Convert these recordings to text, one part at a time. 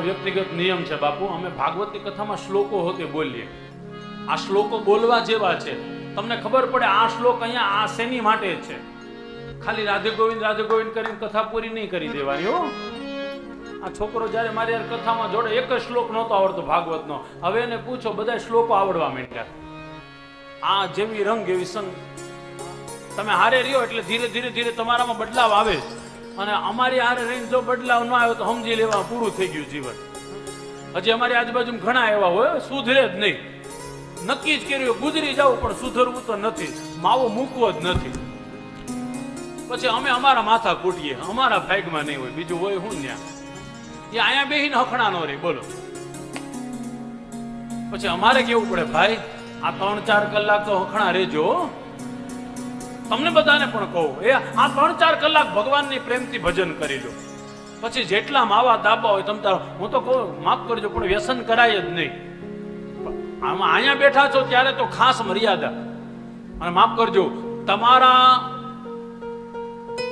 વ્યક્તિગત નિયમ છે બાપુ. અમે ભાગવતની કથામાં શ્લોકો હોતે બોલીએ. આ શ્લોકો બોલવા જેવા છે. તમને ખબર પડે આ શ્લોક અહીંયા આ શેની માટે છે? ખાલી રાધે ગોવિંદ રાધે ગોવિંદ કરીને કથા પૂરી નહીં કરી દેવાની, હો. આ છોકરો જ્યારે મારી યાર કથામાં જોડે એક જ શ્લોક નહોતો આવડતો ભાગવતનો. હવે એને પૂછો, બધા શ્લોકો આવડવા માંડ્યા. આ જેવી રંગ એવી સંગ. તમે હારે રહ્યો એટલે ધીરે ધીરે ધીરે તમારામાં બદલાવ આવે જ. અને અમારી હારે રહીને જો બદલાવ ન આવ્યો તો સમજી લેવા પૂરું થઈ ગયું જીવન. હજી અમારી આજુબાજુ ઘણા એવા હોય, સુધરે જ નહીં. નક્કી જ કર્યું, ગુજરી જાવ પણ સુધરવું તો નથી. માવો મૂકવો જ નથી. પછી અમે અમારા માથા કૂટીએ અમારા ભાગમાં નહીં હોય, બીજું હોય હું ત્યાં એ અહીંયા બેહીને હખણા નો રે બોલો. પછી અમારે કેવું પડે ભાઈ? આ ત્રણ ચાર કલાક તો હખણા રેજો. તમને બધાને પણ કહું, એ આ ત્રણ ચાર કલાક ભગવાનની પ્રેમથી ભજન કરી લો. પછી જેટલા માવા દાબા હોય તમતા હું તો કહું, માફ કરજો, પણ વ્યસન કરાય જ નહીં. આમાં અહીંયા બેઠા છો ત્યારે તો ખાસ મર્યાદા. અને માફ કરજો, તમારા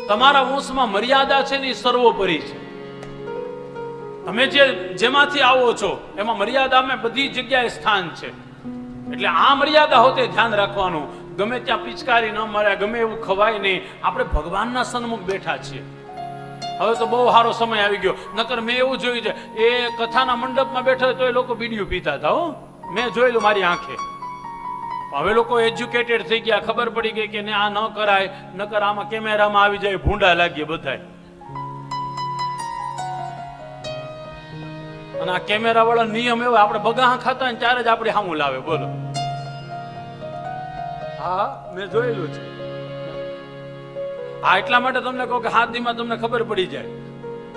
તમારા વંશમાં મર્યાદા છે ને સર્વોપરી છે. તમે જે, જેમાંથી આવો છો, એમાં મર્યાદામાં બધી જગ્યાએ સ્થાન છે. એટલે આ મર્યાદા હોતે ધ્યાન રાખવાનું. ગમે ત્યાં પિચકારી ન મળે, ગમે એવું ખવાય નહીં. આપણે ભગવાનના સન્મુખ બેઠા છીએ. હવે તો બહુ સારો સમય આવી ગયો. નકર મેં એવું જોયું છે, એ કથાના મંડપમાં બેઠા તો એ લોકો બીડીયું પીતા હતા, હો. મેં જોયેલું મારી આંખે. હવે લોકો એજ્યુકેટેડ થઈ ગયા, ખબર પડી ગઈ કે ને આ ન કરાય, નકર આમાં કેમેરામાં આવી જાય, ભૂંડા લાગીએ બધાય. અને આ કેમેરા વાળા નિયમ એવો, આપણે બગા ખાતા ને ત્યારે જ આપણે સામું લાવે, બોલો. હા, મેં જોયેલું છે. હા એટલા માટે તમને કહું કે હાથ દીમાં તમને ખબર પડી જાય.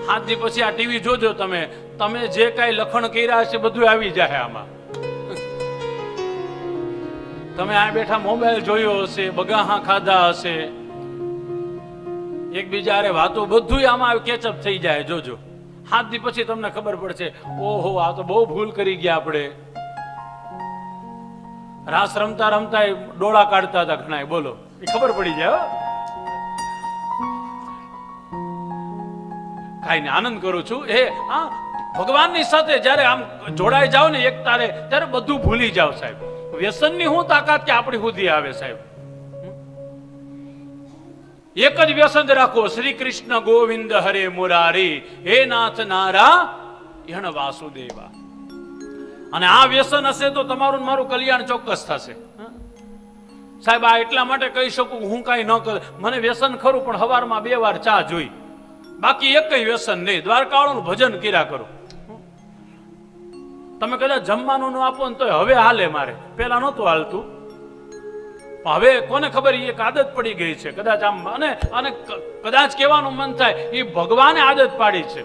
હાથ પછી આ ટીવી જોજો તમે. તમે જે કાંઈ લખણ કર્યા હશે બધું આવી જાય આમાં. તમે આ બેઠા મોબાઈલ જોયો હશે, બગાહા ખાધા હશે. એકબીજા અરે વાતો બધું આમાં કેચઅપ થઈ જાય, જોજો. હાથ દી પછી તમને ખબર પડશે, ઓહો, આ તો બહુ ભૂલ કરી ગયા આપણે. રાસ રમતા રમતા ડોળા કાઢતા હતા ઘણા બોલો. એ ખબર પડી જાય હો. આનંદ કરું છું. એ આ ભગવાનની સાથે જ્યારે આમ જોડાઈ જાવ ને એક તારે ત્યારે બધું ભૂલી જાવ સાહેબ. વ્યસનની શું તાકાત કે આપણી સુધી આવે સાહેબ? એક જ વ્યસન રાખો. શ્રી કૃષ્ણ ગોવિંદ હરે મુરારી. હે નાથ નારા એણ વાસુદેવા. અને આ વ્યસન હશે તો તમારું મારું કલ્યાણ ચોક્કસ થશે? સાહેબ, આ એટલા માટે કહી શકું હું કાંઈ ન કર મને વ્યસન ખરું, પણ હવારમાં બે વાર ચા જોઈ. બાકી એક વ્યસન નહીં. દ્વારકાવાળાનું ભજન કર્યા કરો. તમે કદાચ જમવાનું ન આપો ને તોય હવે હાલે મારે. પેલા નહોતું હાલતું. હવે કોને ખબર એ એક આદત પડી ગઈ છે. કદાચ આમ અને અને કદાચ કહેવાનું મન થાય એ ભગવાને આદત પાડી છે.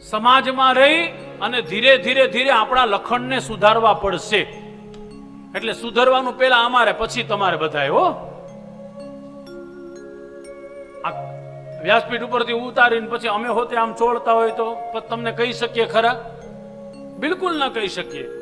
સમાજમાં રહી અને ધીરે ધીરે ધીરે આપણા લખણને સુધારવા પડશે. એટલે સુધારવાનું પહેલા અમારે, પછી તમારે બધાએ, હો. આ વ્યાસપીઠ ઉપરથી ઉતારીને પછી અમે હોતે આમ છોડતા હોય તો તમને કહી શકીએ ખરા? બિલકુલ ન કહી શકીએ.